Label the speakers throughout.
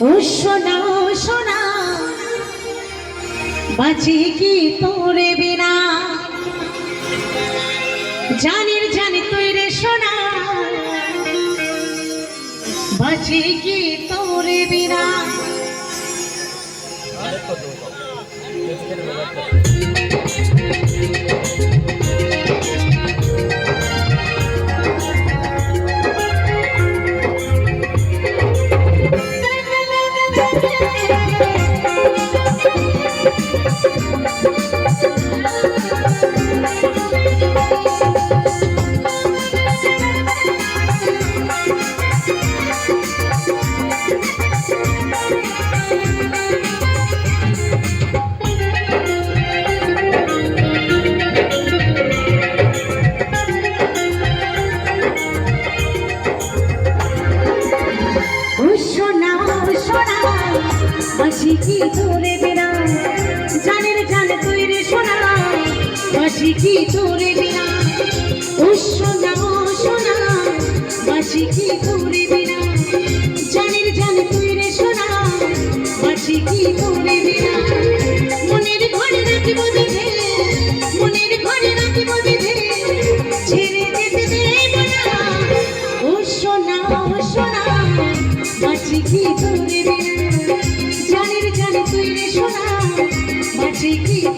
Speaker 1: ও সোনা ও সোনা, বাঁচি কি তোরে বিনা? জানির জানি তুই রে সোনা, বাঁচি কি তোরে Thank you. বাঁচি কি তোরে বিনা? জানের জান তুই রে সোনা বাসি কি তোরে বিনা? ও সোনা ও সোনা বাঁচি কি তোরে বিনা? জানের জান তুই রে সোনা বাসি কি সোনা বাঁচি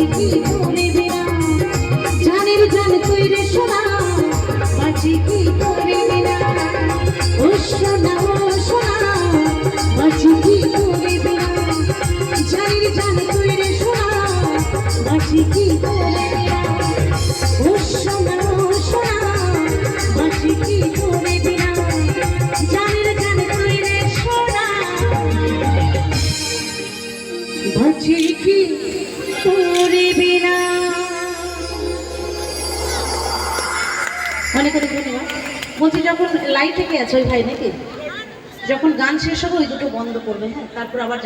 Speaker 1: হাসি কি তোরে দিনা জানির ও সোনা ও সোনা হাসি কি করে দিনা অনেক অনেক ধন্যবাদ। বলছি, যখন লাইট থেকে আছে? ওই ভাই নাকি? যখন গান শেষ হবে, ওই দুটো বন্ধ করবে হ্যাঁ? তারপর আবার